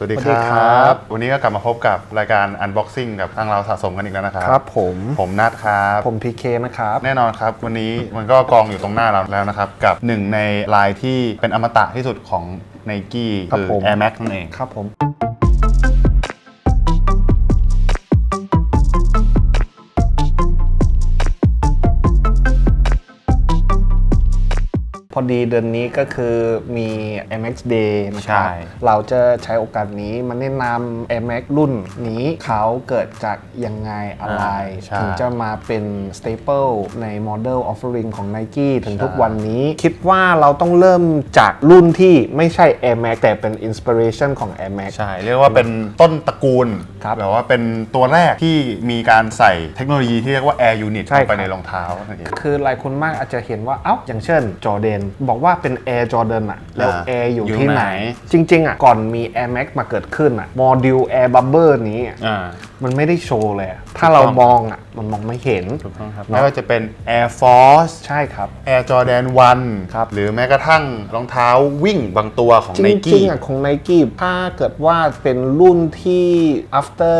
สวัสดีสวัสคดีรครัับบวันนี้ก็กลับมาพบกับรายการ Unboxing กับทางเราสะสมกันอีกแล้วนะครับ ครับผม ผมนัดครับ ผมพีเคนะครับ แน่นอนครับ วันนี้มันก็กองอยู่ตรงหน้าเราแล้วนะครับ กับหนึ่งในลายที่เป็นอมตะที่สุดของ n i กี้ครับคือผม Air Max นั่นเอง ครับผม ดีเดือนนี้ก็คือมี MX Day นะครับ ใช่ เราจะใช้โอกาสนี้มาแนะนำ MX รุ่นนี้เขาเกิดจากยังไงอะไรใช่ ถึงจะมาเป็น staple ใน model offering ของ Nike ถึงใช่ทุกวันนี้ คิดว่าเราต้องเริ่มจากรุ่นที่ไม่ใช่ Air Max แต่เป็น inspiration ของ Air Max ใช่ เรียกว่าเป็นต้นตระกูลครับแบบว่าเป็นตัวแรกที่มีการใส่เทคโนโลยีที่เรียกว่า Air Unit ใช่เข้าไปครับในรองเท้านั่นเอง คือหลายคนมากอาจจะเห็นว่า เอ้า อย่างเช่นจอ r ดนบอกว่าเป็น Air Jordan อะแล้วอ่า Air อยู่อยู่ที่ไหน ไหน จริง ๆอะก่อนมี Air Max มาเกิดขึ้นอะโมดิล Air Bubble นี้อะ อ่ามันไม่ได้โชว์เลยอะถ้าเรามองอะมันมองไม่เห็น ถูกต้องครับเนอะไม่ว่าจะเป็น Air Force ใช่ครับ Air Jordan 1ครับหรือแม้กระทั่งรองเท้าวิ่งบางตัวของ จ n i ริงกี้ๆอะของ Nike ถ้าเกิดว่าเป็นรุ่นที่ after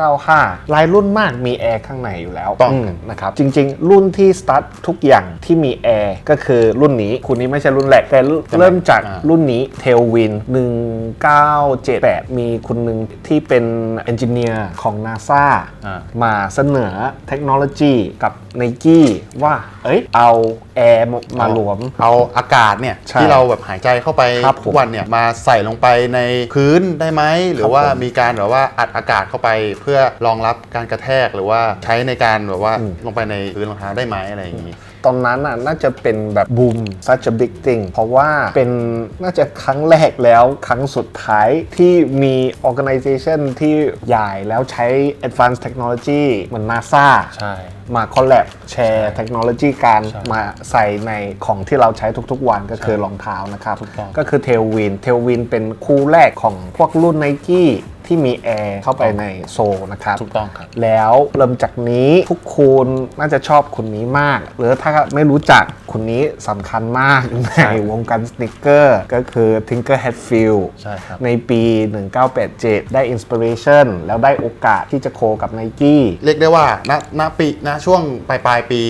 1995ลายรุ่นมากมี Air ข้างในอยู่แล้วต้อง มนะครับจริงๆ รุ่นที่ start ทุกอย่างที่มี Air ก็คือรุ่นนี้คุณนี้ไม่ใช่รุ่นแรก แต่เริ่มจากรุ่นนี้ Tailwind 1978 มีคุณหนึ่งที่เป็นเอนจิเนียร์ของ NASA อ่า มาเสนอเทคโนโลยีกับ Nike ว่า เอ้ย เอา Air มารวม เอาอากาศเนี่ยใช่ที่เราแบบหายใจเข้าไปครับผมทุกวันเนี่ยมาใส่ลงไปในพื้นได้ไหมหรือว่ามีการแบบว่าอัดอากาศเข้าไป เพื่อรองรับการกระแทกหรือว่าใช้ในการแบบว่าลงไปในพื้นรองเท้าได้ไหมอะไรอย่างนี้ ตอนนั้นน่ะน่าจะเป็นแบบบูม such a big thing เพราะว่าเป็นน่าจะครั้งแรกแล้วครั้งสุดท้ายที่มี organization ที่ใหญ่แล้วใช้ advanced technology เหมือน NASA ใช่ มาคอลแลบแชร์เทคโนโลยีการใช่มาใส่ในของที่เราใช้ทุกๆวันก็คือรองเท้านะครับถูกต้องก็คือ Tailwind Tailwind เป็นคู่แรกของพวกรุ่น Nike ที่มีแอร์เข้าไปในโซลนะครับ ถูกต้องครับ แล้วเริ่มจากนี้ทุกคนน่าจะชอบคนนี้มาก หรือถ้าไม่รู้จักคนนี้สำคัญมากในวงการสนิกเกอร์ก็คือ Tinker Hatfield ใช่ครับ ในปี 1987 ได้อินสปิเรชันแล้วได้โอกาสที่จะโคกับ Nike เรียกได้ว่าณณปีณช่วงปลายปลายๆปี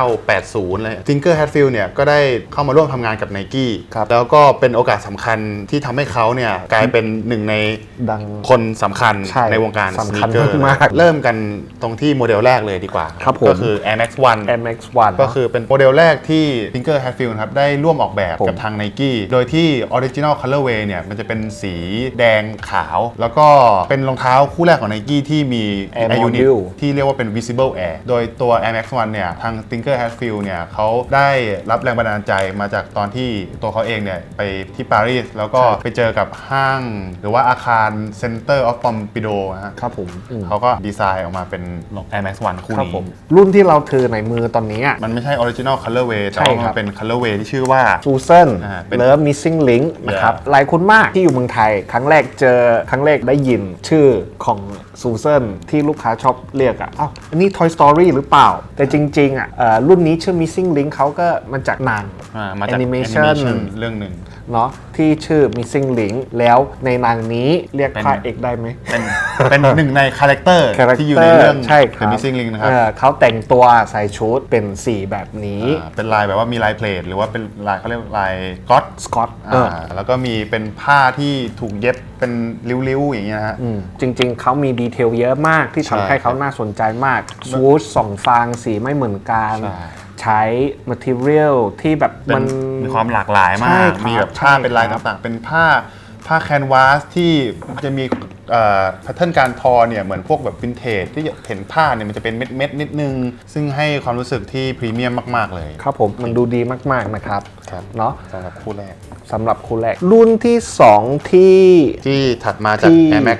1980 เลย Tinker Hatfield เนี่ยก็ได้เข้ามาร่วมทำงานกับ Nike ครับแล้วก็เป็นโอกาสสำคัญที่ทำให้เขาเนี่ยกลายเป็นหนึ่งในดังคนสำคัญใช่ในวงการสสำนิคัญเกอร์มากๆ เริ่มกันตรงที่โมเดลแรกเลยดีกว่าครับผม ก็คือ Air Max 1 Air Max 1 ก็คือเป็นโมเดลแรกที่ Tinker Hatfield นะครับได้ร่วมออกแบบผมกับทาง Nike โดยที่ Original Colorway เนี่ยมันจะเป็นสีแดงขาว แล้วก็เป็นรองเท้าคู่แรกของ Nike ที่มี Air Air Unit Module ที่เรียกว่าเป็น Visible Air โดยตัว Air Max 1 เนี่ยทาง Tinker Hatfield เนี่ยเขาได้รับแรงบันดาลใจมาจากตอนที่ตัวเขาเองเนี่ยไปที่ปารีสแล้วก็ไปเจอกับห้างหรือว่าอาคาร Center of Pompidou นะฮะครับผมอืมเขาก็ดีไซน์ออกมาเป็น Air Max 1 คู่ครับนี้ ผม รุ่นที่เราถือในมือตอนนี้ มันไม่ใช่ Original Colorway แต่ใช่ว่าคมัรันบ เป็น Colorway ที่ชื่อว่า ซูเซนอ่าเป็นเลิฟมิสซิ่งลิงนะครับ Yeah หลายคนมากที่อยู่เมืองไทย ครั้งแรกเจอ ครั้งแรกได้ยินชื่อของซูเซนที่ลูกค้าชอบเรียกอะอ้าวอันนี้ Toy Story หรือเปล่า แต่จริง ๆ อะเอ่อรุ่นนี้ชื่อ Missing Link เขาก็มาจากหนัง อ่ามาจาก Animation Animation เรื่องหนึ่ง เนาะที่ชื่อ Missing Link แล้วในหนังนี้เรียกเป็นพระเอกได้ไหม เป็นเป็นหนึ่งในคาแรคเตอร์คาแรคที่อยู่เตในอร์เรื่องใช่ครับ The Missing Link นะครับเออเขาแต่งตัวใส่ชุดเป็นสีแบบนี้อ่าเป็นลายแบบว่ามีลายเพลทหรือว่าเป็นลายเขาเรียกลายก๊อตสกอตอ่าแล้วก็มีเป็นผ้าที่ถูกเย็บเป็นริ้วๆ อย่างเงี้ยนะฮะจริง ๆ เขามีดีเทลเยอะมากที่ใช่ทำให้เขาน่าสนใจมากซูชสองฟางสีไม่เหมือนกันใช่ใช้ material ที่แบบเป็มันน มีความหลากหลายมาใช่ก ครับมีแบบผ้าใช่เป็นลายครับ ต่างๆ เป็นผ้าผ้าแคนวาสที่จะมี แพทเทิร์นการทอเนี่ยเหมือนพวกแบบวินเทจที่เห็นผ้าเนี่ยมันจะเป็นเม็ดๆนิดนึง ซึ่งให้ความรู้สึกที่พรีเมียมมากๆ เลยครับผมมันดูดีมากๆนะครับครับเนาะสำหรับคู่แรกสำหรับคู่แรก รุ่นที่ 2 ที่ที่ถัดมาจากที่ Air Max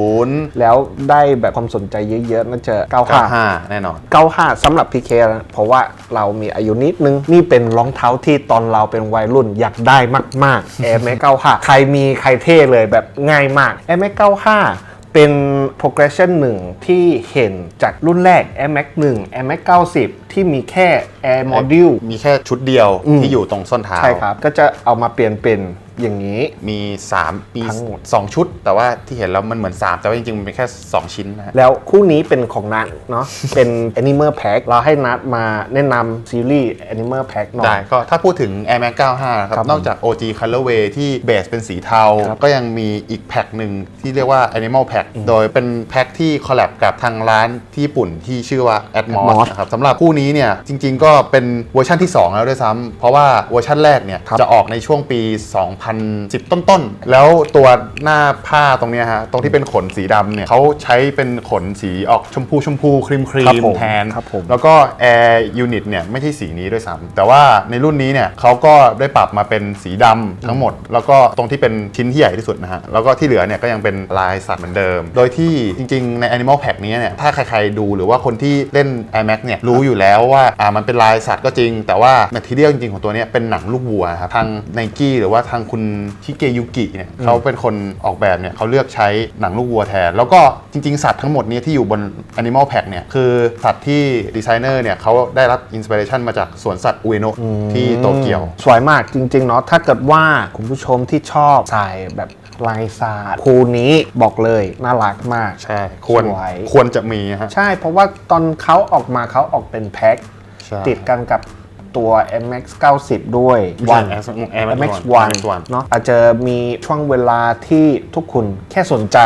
90 แล้วได้แบบความสนใจเยอะๆน่าจะ95 95 แน่นอน 95สำหรับ PK นะเพราะว่าเรามีอายุนิดนึง นี่เป็นรองเท้าที่ตอนเราเป็นวัยรุ่นอยากได้มากๆ Air Max 95 ใครมีใครเท่เลยแบบง่ายมาก Air Max 95เป็น progression หนึ่งที่เห็นจากรุ่นแรก Air Max 1 Air Max 90 ที่มีแค่ Air Module มีแค่ชุดเดียวที่อยู่ตรงส้นเท้า ใช่ครับ ก็จะเอามาเปลี่ยนเป็นอย่างนี้ มี3มีทั้งหมด2ชุด แต่ว่าที่เห็นแล้วมันเหมือน 3 แต่ว่าจริงๆ มันเป็นแค่ 2 ชิ้นนะฮะแล้วคู่นี้เป็นของนัทเนาะ เป็น Animal Pack เราให้นัทมาแนะนำซีรีส์ Animal Pack หน่อย ได้ก็ถ้าพูดถึง Air Max 95 นะครับครับนอกจาก OG Colorway ที่เบสเป็นสีเทา ครับก็ยังมีอีกแพ็คหนึ่งที่เรียกว่า Animal Pack โดยเป็นแพ็คที่คอลแลบกับทางร้านที่ญี่ปุ่นที่ชื่อว่า Atmos Atmos นะครับสำหรับคู่นี้เนี่ยจริง ๆ ก็เป็นเวอร์ชันที่ 2 แล้วด้วยซ้ำเพราะว่าเวอร์ชันแรกเนี่ยครับ จะออกในช่วงปี2010 ต้นๆ แล้วตัวหน้าผ้าตรงเนี้ยฮะ ตรงที่เป็นขนสีดำเนี่ยเขาใช้เป็นขนสีออกชมพูชมพูครีมครีครับมผมแทน ครับผม แล้วก็ Air Unit เนี่ยไม่ใช่สีนี้ด้วยซ้ำแต่ว่าในรุ่นนี้เนี่ยเขาก็ได้ปรับมาเป็นสีดำทั้งหมด แล้วก็ตรงที่เป็นชิ้นที่ใหญ่ที่สุดนะฮะ แล้วก็ที่เหลือเนี่ยก็ยังเป็นลายสัตว์เหมือนเดิม โดยที่จริงๆ ใน Animal Pack นี้เนี่ยถ้าใครๆดูหรือว่าคนที่เล่น Air Max เนี่ยรู้อยู่แล้วว่าอ่ามันเป็นลายสัตว์ก็จริง แต่ว่าแมทเทียลจริงๆของตัวเนี้ยเป็นหนังลูกวัวครับทางไนกี้หรือว่าทางคุณชิเกยุกิเนี่ยเขาเป็นคนออกแบบเนี่ยเขาเลือกใช้หนังลูกวัวแทน แล้วก็จริง ๆ สัตว์ทั้งหมดเนี้ที่อยู่บน Animal Pack เนี่ยคือสัตว์ที่ดีไซเนอร์เนี่ยเขาได้รับอินสปิเรชันมาจากสวนสัตว์อุเอโนะที่โตเกียว สวยมากจริง ๆ เนาะถ้าเกิดว่าคุณผู้ชมที่ชอบสายแบบลายศาสตร์คู่นี้บอกเลยน่ารักมากใช่ควรสวยควรจะมีฮะใช่เพราะว่าตอนเขาออกมาเขาออกเป็นแพ็คใช่ติดกันกับ ตัว MX 90 ด้วยไม่ใช่ One Air Max MX One One เนาะอาจจะมีช่วงเวลาที่ทุกคนแค่สนใจ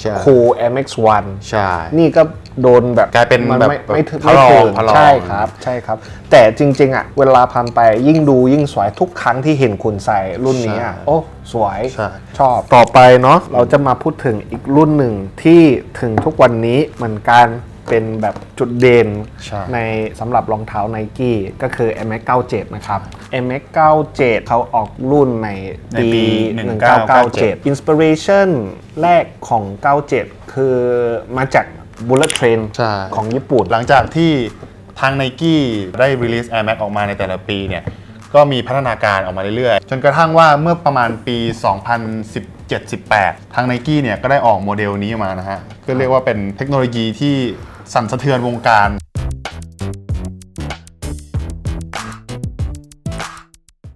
ใช่คู MX One ใช่ นี่ก็โดนแบบกลายเป็นมันแบบไม่ไม่ถึงพระไม่รองถึงพระรองใช่ครับใช่ครับ แต่จริง ๆ อะ เวลาผ่านไปยิ่งดูยิ่งสวยทุกครั้งที่เห็นคุณใส่รุ่นนี้อะใช่โอ้ สวยใช่ชอบต่อไปเนาะเราจะมาพูดถึงอีกรุ่นหนึ่งที่ถึงทุกวันนี้เหมือนกัน เป็นแบบจุดเด่นใช่ ในสำหรับรองเท้าไนกี้ก็คือ MX 97นะครับ MX 97เขาออกรุ่นในในปี1997 Inspiration แรกของ 97 คือมาจาก Bullet Train ใช่ ของญี่ปุ่น หลังจากที่ทาง n i กี้ได้ release Air Max ออกมาในแต่ละปีเนี่ย ก็มีพัฒนาการออกมาเรื่อยๆ จนกระทั่งว่าเมื่อประมาณปี 2017-18 ทาง n i กี้เนี่ยก็ได้ออกโมเดลนี้มานะฮะ ก็เรียกว่าเป็นเทคโนโลยีที่ สั่นสะเทือนวงการ